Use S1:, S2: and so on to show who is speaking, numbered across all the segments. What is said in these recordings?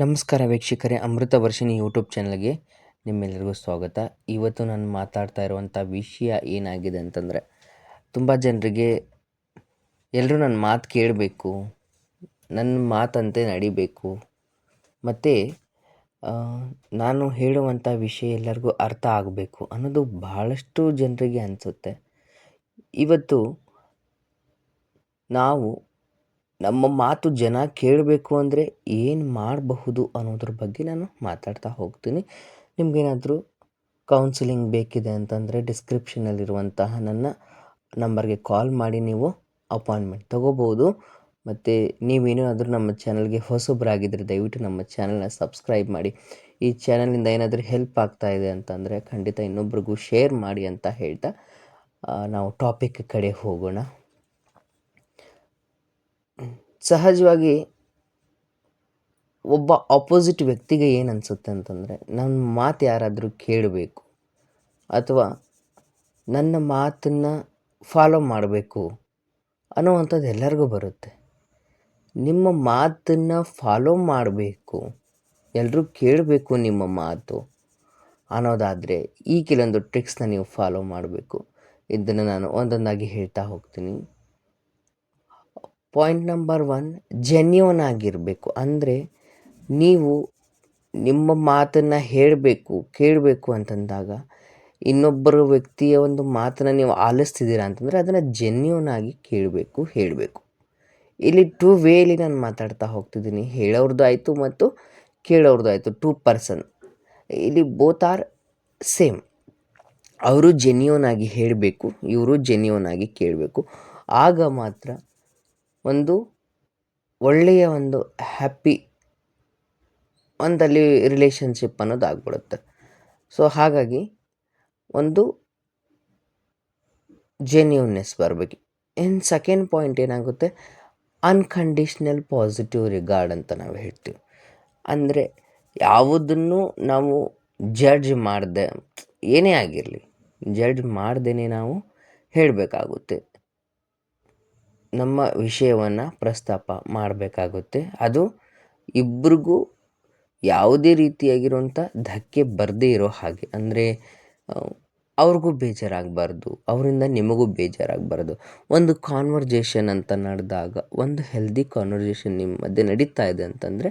S1: ನಮಸ್ಕಾರ ವೀಕ್ಷಕರೇ, ಅಮೃತ ವರ್ಷಿಣಿ ಯೂಟ್ಯೂಬ್ ಚಾನಲ್ಗೆ ನಿಮ್ಮೆಲ್ಲರಿಗೂ ಸ್ವಾಗತ. ಇವತ್ತು ನಾನು ಮಾತಾಡ್ತಾ ಇರುವಂಥ ವಿಷಯ ಏನಾಗಿದೆ ಅಂತಂದರೆ, ತುಂಬ ಜನರಿಗೆ ಎಲ್ಲರೂ ನನ್ನ ಮಾತು ಕೇಳಬೇಕು ನನ್ನ ಮಾತಂತೆ ನಡಿಬೇಕು, ಮತ್ತು ನಾನು ಹೇಳುವಂಥ ವಿಷಯ ಎಲ್ಲರಿಗೂ ಅರ್ಥ ಆಗಬೇಕು ಅನ್ನೋದು ಬಹಳಷ್ಟು ಜನರಿಗೆ ಅನಿಸುತ್ತೆ. ಇವತ್ತು ನಾವು ನಮ್ಮ ಮಾತು ಜನ ಕೇಳಬೇಕು ಅಂದರೆ ಏನು ಮಾಡಬಹುದು ಅನ್ನೋದ್ರ ಬಗ್ಗೆ ನಾನು ಮಾತಾಡ್ತಾ ಹೋಗ್ತೀನಿ. ನಿಮಗೇನಾದರೂ ಕೌನ್ಸಿಲಿಂಗ್ ಬೇಕಿದೆ ಅಂತಂದರೆ ಡಿಸ್ಕ್ರಿಪ್ಷನಲ್ಲಿರುವಂತಹ ನನ್ನ ನಂಬರ್ಗೆ ಕಾಲ್ ಮಾಡಿ ನೀವು ಅಪಾಯಿಂಟ್ಮೆಂಟ್ ತೊಗೋಬೋದು ಮತ್ತು ನೀವೇನಾದರೂ ನಮ್ಮ ಚಾನಲ್ಗೆ ಹೊಸಬ್ರಾಗಿದ್ದರೆ ದಯವಿಟ್ಟು ನಮ್ಮ ಚಾನಲ್ನ ಸಬ್ಸ್ಕ್ರೈಬ್ ಮಾಡಿ. ಈ ಚಾನಲಿಂದ ಏನಾದರೂ ಹೆಲ್ಪ್ ಆಗ್ತಾ ಇದೆ ಅಂತಂದರೆ ಖಂಡಿತ ಇನ್ನೊಬ್ರಿಗೂ ಶೇರ್ ಮಾಡಿ ಅಂತ ಹೇಳ್ತಾ ನಾವು ಟಾಪಿಕ್ ಕಡೆ ಹೋಗೋಣ. ಸಹಜವಾಗಿ ಒಬ್ಬ ಆಪೋಸಿಟ್ ವ್ಯಕ್ತಿಗೆ ಏನು ಅನಿಸುತ್ತೆ ಅಂತಂದರೆ ನನ್ನ ಮಾತು ಯಾರಾದರೂ ಕೇಳಬೇಕು ಅಥವಾ ನನ್ನ ಮಾತನ್ನು ಫಾಲೋ ಮಾಡಬೇಕು ಅನ್ನುವಂಥದ್ದು ಎಲ್ಲರಿಗೂ ಬರುತ್ತೆ. ನಿಮ್ಮ ಮಾತನ್ನು ಫಾಲೋ ಮಾಡಬೇಕು ಎಲ್ಲರೂ ಕೇಳಬೇಕು ನಿಮ್ಮ ಮಾತು ಅನ್ನೋದಾದರೆ ಈ ಕೆಲವೊಂದು ಟ್ರಿಕ್ಸ್ನ ನೀವು ಫಾಲೋ ಮಾಡಬೇಕು. ಇದನ್ನು ನಾನು ಒಂದೊಂದಾಗಿ ಹೇಳ್ತಾ ಹೋಗ್ತೀನಿ. ಪಾಯಿಂಟ್ ನಂಬರ್ ಒನ್ ಜೆನ್ಯೂನ್ ಆಗಿರಬೇಕು. ಅಂದರೆ ನೀವು ನಿಮ್ಮ ಮಾತನ್ನು ಹೇಳಬೇಕು, ಕೇಳಬೇಕು ಅಂತಂದಾಗ ಇನ್ನೊಬ್ಬರು ವ್ಯಕ್ತಿಯ ಒಂದು ಮಾತನ್ನು ನೀವು ಆಲಿಸ್ತಿದ್ದೀರಾ ಅಂತಂದರೆ ಅದನ್ನು ಜೆನ್ಯೂನ್ ಆಗಿ ಕೇಳಬೇಕು, ಹೇಳಬೇಕು. ಇಲ್ಲಿ ಟೂ ವೇಲಿ ನಾನು ಮಾತಾಡ್ತಾ ಹೋಗ್ತಿದ್ದೀನಿ. ಹೇಳೋರ್ದು ಆಯಿತು ಮತ್ತು ಕೇಳೋರ್ದು ಆಯಿತು ಟೂ ಪರ್ಸನ್ ಇಲ್ಲಿ ಬೋತ್ ಆರ್ ಸೇಮ್ ಅವರು ಜೆನ್ಯೂನ್ ಆಗಿ ಹೇಳಬೇಕು, ಇವರು ಜೆನ್ಯೂನ್ ಆಗಿ ಕೇಳಬೇಕು. ಆಗ ಮಾತ್ರ ಒಂದು ಒಳ್ಳೆಯ ಒಂದು ಹ್ಯಾಪಿ ಒಂದಲ್ಲಿ ರಿಲೇಷನ್ಶಿಪ್ ಅನ್ನೋದು ಆಗ್ಬಿಡುತ್ತೆ. ಸೊ ಹಾಗಾಗಿ ಒಂದು ಜೆನ್ಯೂನ್ನೆಸ್ ಬರಬೇಕು. ಇನ್ ಸೆಕೆಂಡ್ ಪಾಯಿಂಟ್ ಏನಾಗುತ್ತೆ? ಅನ್ಕಂಡೀಷ್ನಲ್ ಪಾಸಿಟಿವ್ ರಿಗಾರ್ಡ್ ಅಂತ ನಾವು ಹೇಳ್ತೀವಿ. ಅಂದರೆ ಯಾವುದನ್ನು ನಾವು ಜಡ್ಜ್ ಮಾಡದೆ ಏನೇ ಆಗಿರಲಿ ಜಡ್ಜ್ ಮಾಡ್ದೇ ನಾವು ಹೇಳಬೇಕಾಗುತ್ತೆ. ನಮ್ಮ ವಿಷಯವನ್ನು ಪ್ರಸ್ತಾಪ ಮಾಡಬೇಕಾಗುತ್ತೆ. ಅದು ಇಬ್ರಿಗೂ ಯಾವುದೇ ರೀತಿಯಾಗಿರುವಂಥ ಧಕ್ಕೆ ಬರದೇ ಇರೋ ಹಾಗೆ. ಅಂದರೆ ಅವ್ರಿಗೂ ಬೇಜಾರಾಗಬಾರ್ದು, ಅವರಿಂದ ನಿಮಗೂ ಬೇಜಾರಾಗಬಾರ್ದು. ಒಂದು ಕಾನ್ವರ್ಜೇಷನ್ ಅಂತ ನಡೆದಾಗ, ಒಂದು ಹೆಲ್ದಿ ಕಾನ್ವರ್ಜೇಷನ್ ನಿಮ್ಮ ಮಧ್ಯೆ ನಡೀತಾ ಇದೆ ಅಂತಂದರೆ,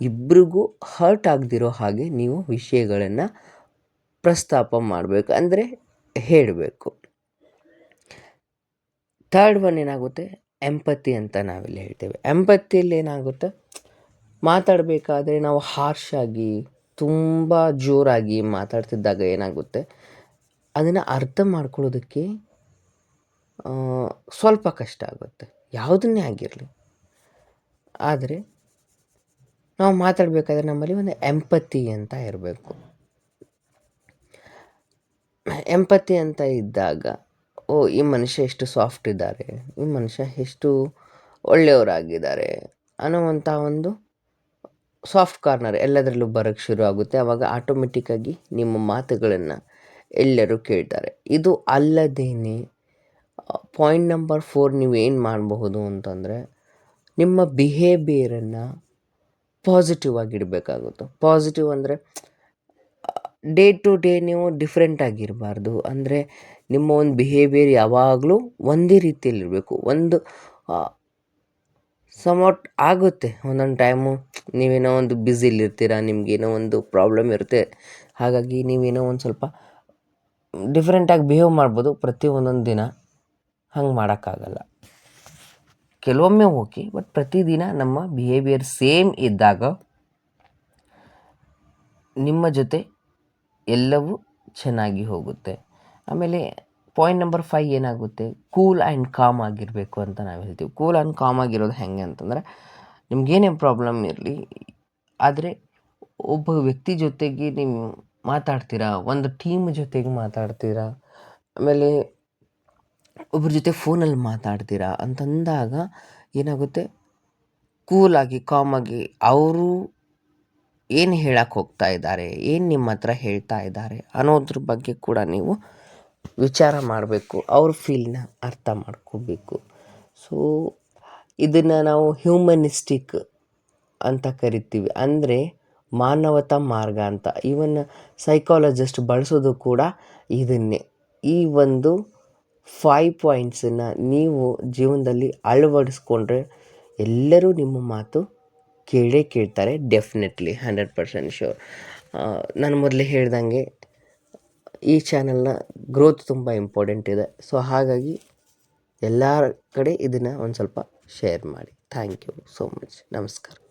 S1: ಇಬ್ರಿಗೂ ಹರ್ಟ್ ಆಗದಿರೋ ಹಾಗೆ ನೀವು ವಿಷಯಗಳನ್ನು ಪ್ರಸ್ತಾಪ ಮಾಡಬೇಕು. ಅಂದರೆ ಹೇಳಬೇಕು. ಥರ್ಡ್ ಒನ್ ಏನಾಗುತ್ತೆ? ಎಂಪತಿ ಅಂತ ನಾವಿಲ್ಲಿ ಹೇಳ್ತೇವೆ. ಎಂಪತ್ತಿಯಲ್ಲಿ ಏನಾಗುತ್ತೆ? ಮಾತಾಡಬೇಕಾದ್ರೆ ನಾವು ಹಾರ್ಶ್ ಆಗಿ, ತುಂಬ ಜೋರಾಗಿ ಮಾತಾಡ್ತಿದ್ದಾಗ ಏನಾಗುತ್ತೆ? ಅದನ್ನು ಅರ್ಥ ಮಾಡ್ಕೊಳ್ಳೋದಕ್ಕೆ ಸ್ವಲ್ಪ ಕಷ್ಟ ಆಗುತ್ತೆ. ಯಾವುದನ್ನೇ ಆಗಿರಲಿ. ಆದರೆ, ನಾವು ಮಾತಾಡಬೇಕಾದ್ರೆ ನಮ್ಮಲ್ಲಿ ಒಂದು ಎಂಪತಿ ಅಂತ ಇರಬೇಕು. ಎಂಪತಿ ಅಂತ ಇದ್ದಾಗ ಓ, ಈ ಮನುಷ್ಯ ಎಷ್ಟು ಸಾಫ್ಟ್ ಇದ್ದಾರೆ, ಈ ಮನುಷ್ಯ ಎಷ್ಟು ಒಳ್ಳೆಯವರಾಗಿದ್ದಾರೆ ಅನ್ನುವಂಥ ಒಂದು ಸಾಫ್ಟ್ ಕಾರ್ನರ್ ಎಲ್ಲದರಲ್ಲೂ ಬರೋಕ್ಕೆ ಶುರು ಆಗುತ್ತೆ. ಆವಾಗ ಆಟೋಮೆಟಿಕ್ಕಾಗಿ ನಿಮ್ಮ ಮಾತುಗಳನ್ನು ಎಲ್ಲರೂ ಕೇಳ್ತಾರೆ. ಇದು ಅಲ್ಲದೇನೆ ಪಾಯಿಂಟ್ ನಂಬರ್ ಫೋರ್ ನೀವು ಏನು ಮಾಡಬಹುದು ಅಂತಂದರೆ, ನಿಮ್ಮ ಬಿಹೇವಿಯರನ್ನು ಪಾಸಿಟಿವ್ ಆಗಿಡಬೇಕಾಗುತ್ತೆ ಪಾಸಿಟಿವ್ ಅಂದರೆ ಡೇ ಟು ಡೇ ನೀವು ಡಿಫ್ರೆಂಟ್ ಆಗಿರಬಾರ್ದು. ಅಂದರೆ ನಿಮ್ಮ ಒಂದು ಬಿಹೇವಿಯರ್ ಯಾವಾಗಲೂ ಒಂದೇ ರೀತಿಯಲ್ಲಿರಬೇಕು ಒಂದು ಸಮೌಟ್ ಆಗುತ್ತೆ. ಒಂದೊಂದು ಟೈಮು ನೀವೇನೋ ಒಂದು ಬ್ಯುಸಿಲಿರ್ತೀರ ನಿಮಗೇನೋ ಒಂದು ಪ್ರಾಬ್ಲಮ್ ಇರುತ್ತೆ. ಹಾಗಾಗಿ ನೀವೇನೋ ಒಂದು ಸ್ವಲ್ಪ ಡಿಫ್ರೆಂಟಾಗಿ ಬಿಹೇವ್ ಮಾಡ್ಬೋದು ಪ್ರತಿ ಒಂದೊಂದು ದಿನ. ಹಂಗೆ ಮಾಡೋಕ್ಕಾಗಲ್ಲ. ಕೆಲವೊಮ್ಮೆ ಓಕೆ ಬಟ್ ಪ್ರತಿದಿನ ನಮ್ಮ ಬಿಹೇವಿಯರ್ ಸೇಮ್ ಇದ್ದಾಗ ನಿಮ್ಮ ಜೊತೆ ಎಲ್ಲವೂ ಚೆನ್ನಾಗಿ ಹೋಗುತ್ತೆ. ಆಮೇಲೆ ಪಾಯಿಂಟ್ ನಂಬರ್ ಫೈವ್ ಏನಾಗುತ್ತೆ? ಕೂಲ್ ಆ್ಯಂಡ್ ಕಾಮ್ ಆಗಿರಬೇಕು ಅಂತ ನಾವು ಹೇಳ್ತೀವಿ. ಕೂಲ್ ಆ್ಯಂಡ್ ಕಾಮ್ ಆಗಿರೋದು ಹೆಂಗೆ ಅಂತಂದರೆ ನಿಮ್ಗೇನೇ ಪ್ರಾಬ್ಲಮ್ ಇರಲಿ, ಆದರೆ ಒಬ್ಬ ವ್ಯಕ್ತಿ ಜೊತೆಗೆ ನೀವು ಮಾತಾಡ್ತೀರಾ, ಒಂದು ಟೀಮ್ ಜೊತೆಗೆ ಮಾತಾಡ್ತೀರಾ, ಆಮೇಲೆ ಒಬ್ಬರ ಜೊತೆ ಫೋನಲ್ಲಿ ಮಾತಾಡ್ತೀರಾ ಅಂತಂದಾಗ ಏನಾಗುತ್ತೆ? ಕೂಲಾಗಿ ಕಾಮಾಗಿ ಅವರು ಏನು ಹೇಳಕ್ಕೆ ಹೋಗ್ತಾ ಇದ್ದಾರೆ, ಏನು ನಿಮ್ಮ ಹತ್ರ ಹೇಳ್ತಾ ಇದ್ದಾರೆ ಅನ್ನೋದ್ರ ಬಗ್ಗೆ ಕೂಡ ನೀವು ವಿಚಾರ ಮಾಡಬೇಕು, ಅವ್ರ ಫೀಲ್ನ ಅರ್ಥ ಮಾಡ್ಕೋಬೇಕು. ಸೊ ಇದನ್ನು ನಾವು ಹ್ಯೂಮನಿಸ್ಟಿಕ್ ಅಂತ ಕರಿತೀವಿ. ಅಂದರೆ ಮಾನವತಾ ಮಾರ್ಗ ಅಂತ. ಈವನ್ ಸೈಕಾಲಜಿಸ್ಟ್ ಬಳಸೋದು ಕೂಡ ಇದನ್ನೇ. ಈ ಒಂದು ಫೈವ್ ಪಾಯಿಂಟ್ಸನ್ನು ನೀವು ಜೀವನದಲ್ಲಿ ಅಳವಡಿಸ್ಕೊಂಡ್ರೆ ಎಲ್ಲರೂ ನಿಮ್ಮ ಮಾತು ಕೇಳೇ ಕೇಳ್ತಾರೆ. ಡೆಫಿನೆಟ್ಲಿ ಹಂಡ್ರೆಡ್ ಪರ್ಸೆಂಟ್ ಶ್ಯೂರ್ ನಾನು ಮೊದಲೇ ಹೇಳ್ದಂಗೆ ಈ ಚಾನಲ್ನ ಗ್ರೋತ್ ತುಂಬ ಇಂಪಾರ್ಟೆಂಟ್ ಇದೆ. ಸೊ ಹಾಗಾಗಿ ಎಲ್ಲರ ಕಡೆ ಇದನ್ನು ಒಂದು ಸ್ವಲ್ಪ ಶೇರ್ ಮಾಡಿ. ಥ್ಯಾಂಕ್ ಯು ಸೋ ಮಚ್ ನಮಸ್ಕಾರ.